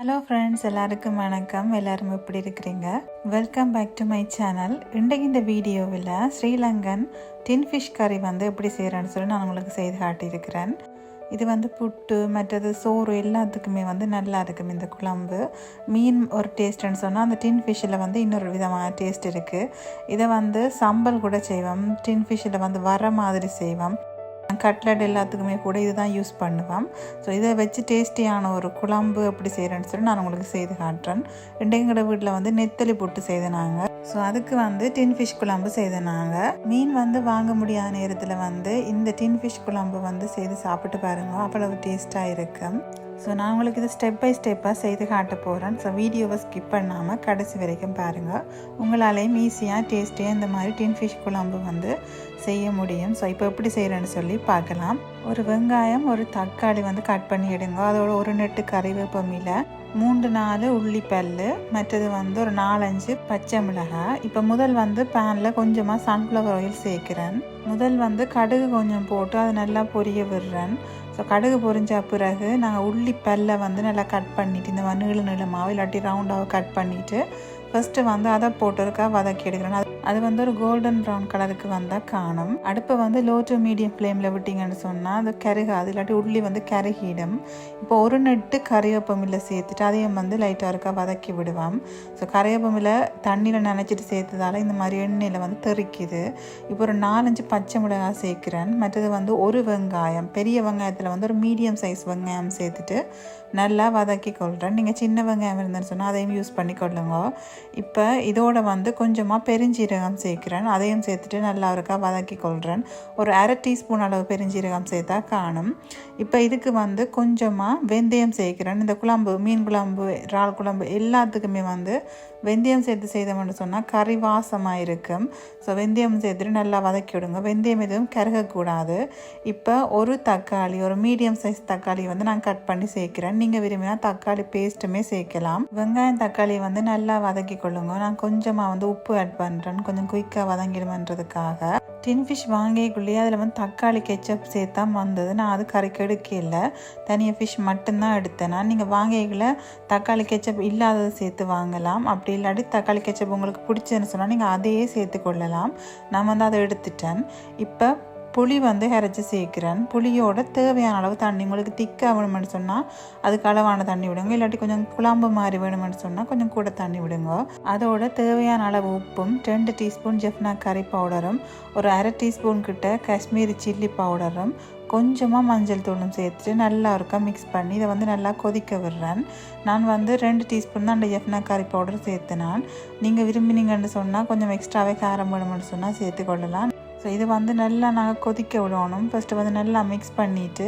Hello friends எல்லாருக்கும் வணக்கம். எல்லாரும் எப்படி இருக்கிறீங்க? Welcome back to my channel இன்றைக்கு இந்த வீடியோவில் ஸ்ரீலங்கன் டின் ஃபிஷ் கறி வந்து எப்படி செய்கிறேன்னு சொல்லி நான் உங்களுக்கு செய்து காட்டியிருக்கிறேன். இது வந்து புட்டு மற்றது சோறு எல்லாத்துக்குமே வந்து நல்லா இருக்கும். இந்த குழம்பு மீன் ஒரு டேஸ்ட்டுன்னு சொன்னால் அந்த டின் ஃபிஷ்ஷில் வந்து இன்னொரு விதமான டேஸ்ட் இருக்குது இதை வந்து சம்பல் கூட செய்வோம். டின் ஃபிஷ்ஷில் வந்து வர மாதிரி செய்வோம். கட்லட் எல்லாத்துக்குமே கூட இதுதான் யூஸ் பண்ணுவேன். ஸோ இதை வச்சு டேஸ்டியான ஒரு குழம்பு எப்படி செய்கிறேன்னு சொல்லி நான் உங்களுக்கு செய்து காட்டுறேன். ரெண்டேங்கட வீட்டில் வந்து நெத்தலி போட்டு செய்தனாங்க. ஸோ அதுக்கு வந்து டின் ஃபிஷ் குழம்பு செய்தனாங்க. மீன் வந்து வாங்க முடியாத நேரத்தில் வந்து இந்த டின் ஃபிஷ் குழம்பு வந்து செய்து சாப்பிட்டு பாருங்க. அவ்வளவு டேஸ்ட்டாக இருக்கும் ஸோ நான் உங்களுக்கு இது ஸ்டெப் பை ஸ்டெப்பாக செய்து காட்ட போகிறேன் ஸோ வீடியோவை ஸ்கிப் பண்ணாமல் கடைசி வரைக்கும் பாருங்கள் உங்களாலேயும் ஈஸியாக டேஸ்டியாக இந்த மாதிரி டின் ஃபிஷ் குழம்பு வந்து செய்ய முடியும். ஸோ இப்போ எப்படி செய்கிறேன்னு சொல்லி பார்க்கலாம். ஒரு வெங்காயம் ஒரு தக்காளி வந்து கட் பண்ணி எடுங்க. அதோட ஒரு நெட்டு கறிவேப்பமில்லை மூன்று நாலு உள்ளிப்பல் மற்றது வந்து ஒரு நாலஞ்சு பச்சை மிளகாய் இப்போ முதல் வந்து பேனில் கொஞ்சமாக சன்ஃப்ளவர் ஆயில் சேர்க்குறேன். முதல் வந்து கடுகு கொஞ்சம் போட்டு அதை நல்லா பொரிய விடுறேன். ஸோ கடுகு பொறிஞ்ச பிறகு நாங்கள் உள்ளி பல்ல வந்து நல்லா கட் பண்ணிவிட்டு இந்த மாதிரி நீள இல்லாட்டி ரவுண்டாக கட் பண்ணிவிட்டு ஃபஸ்ட்டு வந்து அதை போட்டுருக்கா வதக்கி எடுக்கிறேன். அது வந்து ஒரு கோல்டன் ப்ரௌன் கலருக்கு வந்தால் காணும். அடுப்பை வந்து லோ டு மீடியம் ஃப்ளேமில் விட்டிங்கன்னு சொன்னால் அது கருகாது இல்லாட்டி உள்ளி வந்து கருகிடும். இப்போ ஒரு நெட்டு கறிவேப்பமில்லை சேர்த்துட்டு அதையும் வந்து லைட்டாக இருக்கா வதக்கி விடுவோம். ஸோ கறிவேப்பமில்லை தண்ணியில் நினச்சிட்டு சேர்த்ததால இந்த மாதிரி எண்ணெயில் வந்து தெறிக்குது. இப்போ ஒரு நாலஞ்சு பச்சை மிளகாய் சேர்க்குறேன். மற்றது வந்து ஒரு வெங்காயம் பெரிய வெங்காயத்தில் வந்து ஒரு மீடியம் சைஸ் வெங்காயம் சேர்த்துட்டு நல்லா வதக்கி கொள்கிறேன் நீங்கள் சின்ன வெங்காயம் இருந்தேன்னு சொன்னால் அதையும் யூஸ் பண்ணி கொள்ளுங்க இப்போ இதோட வந்து கொஞ்சமாக பெருஞ்சீரகம் சேர்க்குறேன். அதையும் சேர்த்துட்டு நல்லா இருக்கா வதக்கி கொள்கிறேன் ஒரு அரை டீஸ்பூன் அளவு பெருஞ்சீரகம் சேர்த்தா காணும். இப்போ இதுக்கு வந்து கொஞ்சமாக வெந்தயம் சேர்க்கிறேன். இந்த குழம்பு மீன் குழம்பு இறால் குழம்பு எல்லாத்துக்குமே வந்து வெந்தயம் சேர்த்து செய்தோம்னு சொன்னால் கறி வாசமாக இருக்கும். ஸோ வெந்தயம் சேர்த்துட்டு நல்லா வதக்கி விடுங்க. வெந்தயம் எதுவும் கருகக்கூடாது. இப்போ ஒரு தக்காளி ஒரு மீடியம் சைஸ் தக்காளி வந்து நான் கட் பண்ணி சேர்க்கிறேன். நீங்கள் விரும்பினா தக்காளி பேஸ்ட்டுமே சேர்க்கலாம். வெங்காயம் தக்காளி வந்து நல்லா வதக்கி கொள்ளுங்க நான் கொஞ்சமாக வந்து உப்பு ஆட் பண்ணுறேன் கொஞ்சம் குயிக்காக வதங்கிடுமன்றதுக்காக. டின் ஃபிஷ் வாங்கிக்குள்ளேயே அதில் வந்து தக்காளி கெச்சப் சேர்த்தா வந்தது. நான் அது கறிக்கு எடுக்கல. தனியாக ஃபிஷ் மட்டும்தான் எடுத்தேன். நான் நீங்கள் வாங்கிக்கல தக்காளி கெச்சப் இல்லாததை சேர்த்து வாங்கலாம். அப்படி இல்லாட்டி தக்காளி கெச்சப் உங்களுக்கு பிடிச்சதுன்னு சொன்னால் நீங்கள் அதையே சேர்த்து கொள்ளலாம். நான் வந்து அதை எடுத்துட்டேன். இப்போ புளி வந்து இறச்சி சேர்க்குறேன். புளியோட தேவையான அளவு தண்ணி உங்களுக்கு திக்காக வேணுமென்னு சொன்னால் அதுக்கு அளவான தண்ணி விடுங்க. இல்லாட்டி கொஞ்சம் குழம்பு மாதிரி வேணுமென்னு சொன்னால் கொஞ்சம் கூட தண்ணி விடுங்க. அதோட தேவையான அளவு உப்பும் ரெண்டு டீஸ்பூன் ஜெஃப்னா கறி பவுடரும் ஒரு அரை டீஸ்பூன் கிட்ட காஷ்மீரி சில்லி பவுடரும் கொஞ்சமாக மஞ்சள் தூளும் சேர்த்துட்டு நல்லா இருக்கா மிக்ஸ் பண்ணி இதை வந்து நல்லா கொதிக்க விடுறேன். நான் வந்து ரெண்டு டீஸ்பூன் தான் அந்த எஃப்னா கறி பவுடர் சேர்த்துனான் நீங்கள் விரும்பினீங்கன்னு சொன்னால் கொஞ்சம் எக்ஸ்ட்ராவே காரம் வேணும்னு சொன்னால் சேர்த்து கொள்ளலாம். ஸோ இது வந்து நல்லா நாங்கள் கொதிக்க விடணும். ஃபஸ்ட்டு வந்து நல்லா மிக்ஸ் பண்ணிவிட்டு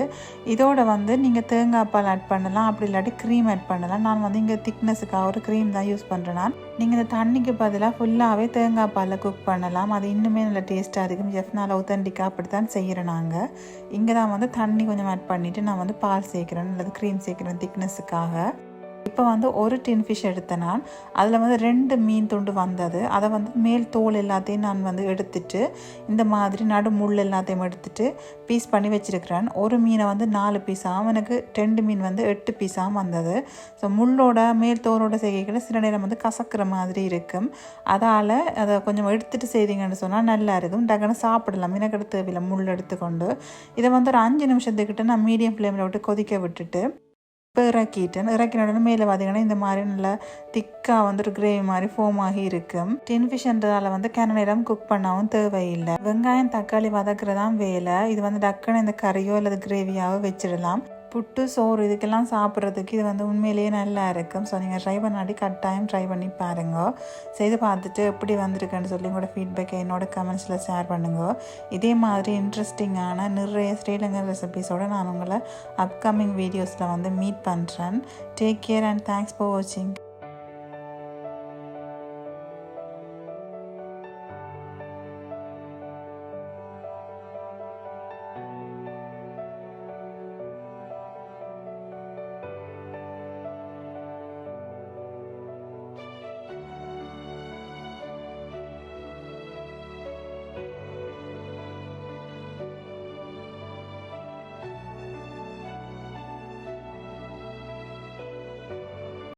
இதோட வந்து நீங்கள் தேங்காய் பால் ஆட் பண்ணலாம். அப்படி இல்லாட்டி க்ரீம் ஆட் பண்ணலாம். நான் வந்து இங்கே திக்னஸுக்காக ஒரு க்ரீம் தான் யூஸ் பண்ணுறேன் நான். நீங்கள் இந்த தண்ணிக்கு பதிலாக ஃபுல்லாகவே தேங்காய் பாலில் குக் பண்ணலாம். அது இன்னுமே நல்ல டேஸ்ட்டாக இருக்கும். எஃப்னால் ஒத்தண்டிக்காக அப்படி தான் செய்கிறேன் நாங்கள் இங்கே தான் வந்து தண்ணி கொஞ்சம் ஆட் பண்ணிவிட்டு நான் வந்து பால் சேர்க்குறேன். அல்லது க்ரீம் சேர்க்குறேன் திக்னஸுக்காக இப்போ வந்து ஒரு டின் ஃபிஷ் எடுத்தேன். நான் அதில் வந்து ரெண்டு மீன் துண்டு வந்தது. அதை வந்து மேல் தோல் எல்லாத்தையும் நான் வந்து எடுத்துட்டு இந்த மாதிரி நடு முள் எல்லாத்தையும் எடுத்துட்டு பீஸ் பண்ணி வச்சுருக்கிறேன். ஒரு மீனை வந்து நாலு பீஸாகவும் எனக்கு ரெண்டு மீன் வந்து எட்டு பீஸாகவும் வந்தது. ஸோ முள்ளோட மேல் தோலோட செய்கைகளை சில நேரம் வந்து கசக்கிற மாதிரி இருக்கும். அதால் அதை கொஞ்சம் எடுத்துகிட்டு செய்தீங்கன்னு சொன்னால் நல்லா இருக்கும். டக்குன்னு சாப்பிடலாம். எனக்கு தேவையில்லை. முள் எடுத்துக்கொண்டு. இதை வந்து ஒரு அஞ்சு நிமிஷத்துக்கிட்ட நான் மீடியம் ஃப்ளேமில் விட்டு கொதிக்க விட்டுட்டு இப்போ இறக்கிட்டேன். இறக்கின உடனே மேலே பார்த்தீங்கன்னா இந்த மாதிரி நல்லா திக்காக வந்துட்டு கிரேவி மாதிரி ஃபோம் ஆகி இருக்கும் டின் ஃபிஷ்ன்றதால வந்து கிண நேரம் குக் பண்ணவும் தேவையில்லை. வெங்காயம் தக்காளி வதக்குறதான் வேலை. இது வந்து டக்குன்னு இந்த கறியோ அல்லது கிரேவியாவோ வச்சிடலாம். புட்டு சோறு இதுக்கெல்லாம் சாப்பிட்றதுக்கு இது வந்து உண்மையிலேயே நல்லா இருக்கும். ஸோ நீங்கள் ட்ரை பண்ணாடி கட்டாயம் ட்ரை பண்ணி பாருங்க. செய்து பார்த்துட்டு எப்படி வந்திருக்குன்னு சொல்லி உங்களோட ஃபீட்பேக்கை என்னோட கமெண்ட்ஸில் ஷேர் பண்ணுங்க. இதே மாதிரி இன்ட்ரெஸ்டிங்கான நிறைய ஸ்ரீலங்கன் ரெசிபிஸோடு நான் உங்களை அப்கமிங் வீடியோஸில் வந்து மீட் பண்ணுறேன் take care and thanks for வாட்சிங்